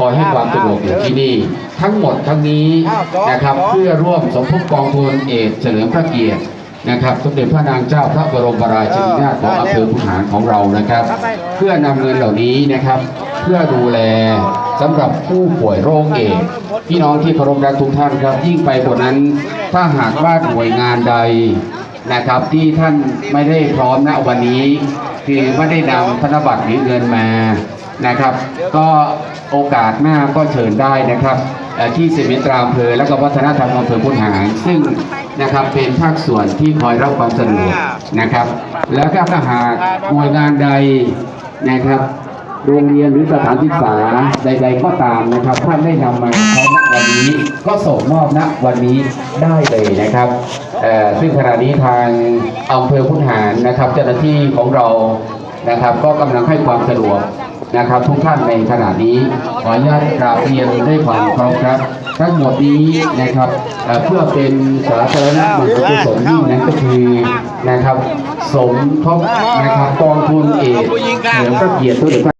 คอยให้ความสะดวกอยู่ที่นี่ ทั้งหมดทั้งนี้นะครับเพื่อร่วมสมทบกองทุนเอดเฉลิมพระเกียรตินะครับสมเด็จพระนางเจ้าพระบรมราชินีนาถของอำเภอพุหารของเรานะครับ เพื่อนำเงินเหล่านี้นะครับ เพื่อดูแลสำหรับผู้ป่วยโรคเอดส์พี่น้องที่เคารพรักทุกท่านครับ ยิ่งไปกว่านั้น ถ้าหากว่าหน่วยงานใดนะครับที่ท่านไม่ได้พร้อมณวันนี้ คือไม่ได้นำธนบัตรหรือเงินมา นะครับ ก็โอกาสหน้าก็เชิญได้นะครับที่สิมิตราอำเภอและก็วัฒนธรรมอำเภอพุนหาร ซึ่งนะครับเป็นภาคส่วนที่คอยรับความสะดวกนะครับ แล้วก็ถ้าหากหน่วยงานใดนะครับโรงเรียนหรือสถานศึกษาใด ๆ ก็ตามนะครับท่านได้นำมาใช้ณวันนี้ก็ส่งมอบณวันนี้ได้เลยนะครับเออซึ่งขณะนี้ทางอำเภอพุทหารนะครับ เจ้าหน้าที่ของเรานะครับ ก็กำลังให้ความสะดวก นะครับทุกท่านในขณะนี้ขออนุญาตกราบเรียนด้วยความเคารพครับ ทั้งหมดนี้นะครับเพื่อเป็นสาธารณบุญกุศลยิ่งนั้นก็คือนะครับ สมทบนะครับกองทุนเอกเฉลิมพระเกียรติสมเด็จพระ